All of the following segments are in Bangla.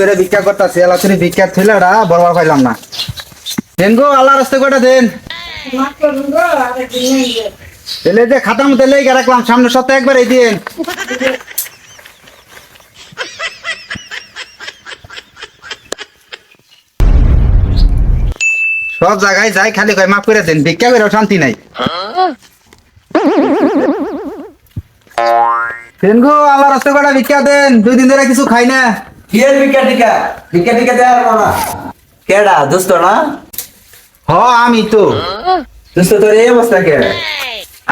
ধরে ভিক্ষা ভিক্ষা ছেলেটা বরবার পাইলাম না। দেন গো আল্লাহ রাস্তা কয়টা দেন? যে রাখলাম সামনে সপ্তাহে দিন। সব জায়গায় যাই, খালি কয়, মাফ করে দেন, ভিক্ষা করে শান্তি নাই। দেন আল্লাহ রাস্তা কয়টা ভিক্ষা দেন? দুই দিন ধরে কিছু খাই না। কি এর ভিক্ষা টিকা ভিক্ষা টিকা দেওয়ার মানা কেডা? দোস্ত না? হ আমি তো। দোস্ত তোর এই অবস্থা কে?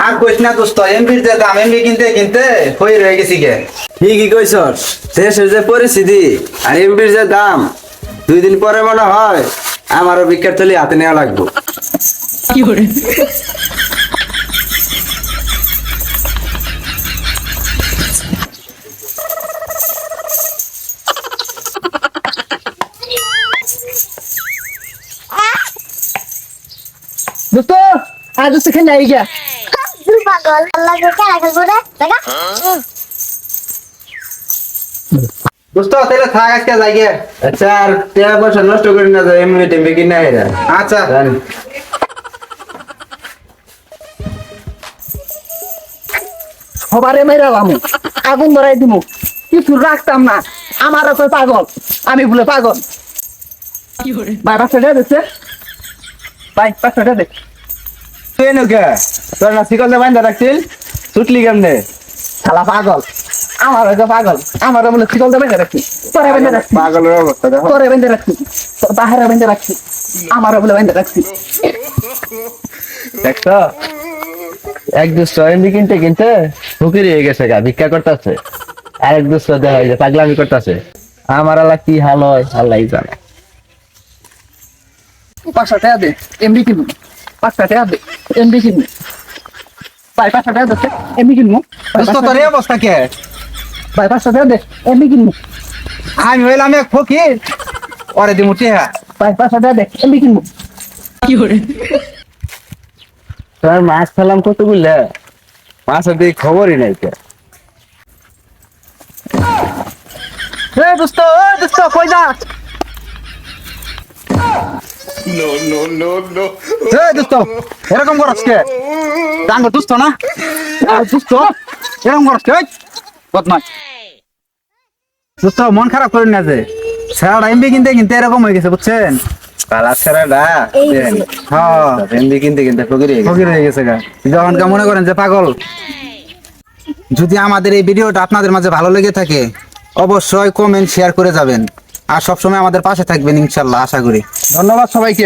আর কইস না দোস্ত এমবির যে দাম এমবি কিনতে কিনতে হয়ে রয়ে গেছি গে। ঠিকই কইছস দেশের যে পরিস্থিতি আর এমবির যে দাম দুই দিন পরে মনে হয় আমারও ভিক্ষার থলি হাতে নেওয়া লাগবে। দোস্ত আজ দোস্ত খেলে আই গিয়া পাগল আল্লাহ কে খেলা খেলব রে দেখা দোস্ত তাহলে থাক আজকে যাই গে আচ্ছা আর টাকা পয়সা নষ্ট করি না যায় এমনি টেমবি কিনা এরা। আচ্ছা। জানি। সবারে মেরালাম আগুন ধরাই দিমু। কিছু রাখতাম না। আমার কই পাগল আমি বলে পাগল। ভাই পাঁচশো টাকা দিচ্ছে ভাই পাঁচশো টাকা দে তুই এনো কে? তোর না শিকল দে বাইন্দা রাখছিল? ছুটলি কেমনে? শালা পাগল। আমার হয়তো পাগল। আমার বলে শিকল দেবে রাখছি। তোরে বেঁধে রাখছি। পাগলের অবস্থা দেখো। তোরে বেঁধে রাখছি। তোর বাহারে বেঁধে রাখছি। আমারও বলে বেঁধে রাখছি। দেখছ? এক দুশো এমবি কিনতে কিনতে ফকির হয়ে গেছে গা ভিক্ষা করতেছে। আর এক দুশো দেখা যায় পাগলামি করতেছে। আমার আল্লাহ কি হাল হয়? আল্লাহ জানে। পাঁচশো টাকা দে এমবি কিনবো। পাঁচশো টাকা দে। এমবি কিনবো। ভাই পাঁচশো টাকা দিচ্ছে এমবি কিনবো। তোর এই অবস্থা কে? ভাই পাঁচশো টাকা দে এমবি কিনবো। আমি হইলাম এক ফকির। ওরে দিমু টিহা ভাই পাঁচশো টাকা দে এমবি কিনবো। তোর মাছ ফেলাম কত বুঝলে মাছের দিকে খবরই নাই কে এ দোস্ত এ দোস্ত কই যা এই দোস্ত এরকম করছ কে? দোস্ত না? আর দোস্ত এরকম করছ কে? বদমাস দোস্ত মন খারাপ করেন না যে। সারা এমবি কিনতে কিনতে এরকম হয়ে গেছে বুঝছেন? কালা হ্যাঁ। এমবি কিনতে কিনতে ফকির ফকির হয়ে গেছে গা। যখন মনে করেন যে পাগল। যদি আমাদের এই ভিডিওটা আপনাদের মাঝে ভালো লেগে থাকে অবশ্যই কমেন্ট শেয়ার করে যাবেন। আর সবসময় আমাদের পাশে থাকবেন ইনশাল্লাহ আশা করি। ধন্যবাদ সবাইকে।